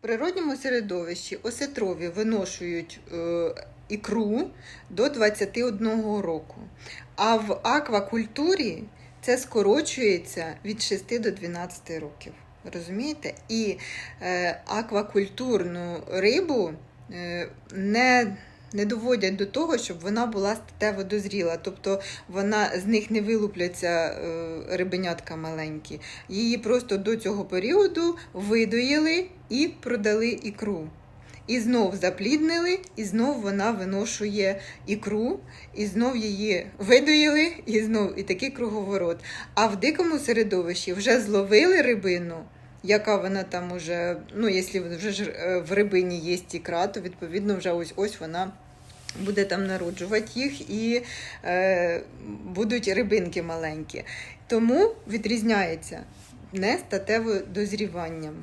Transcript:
природньому середовищі осетрові виношують е, ікру до 21 року, а в аквакультурі це скорочується від 6 до 12 років. Розумієте? І е, аквакультурну рибу е, не, не доводять до того, щоб вона була статево дозріла. Тобто вона з них не вилупляться е, рибенятка маленькі. Її просто до цього періоду видоїли і продали ікру. І знов запліднили, і знов вона виношує ікру, і знов її видоїли, і знов і такий круговорот. А в дикому середовищі вже зловили рибину, яка вона там уже, ну, якщо вже ж, е, в рибині є ікра, то відповідно вже ось ось вона буде там народжувати їх і е, будуть рибинки маленькі. Тому відрізняється не статевим дозріванням.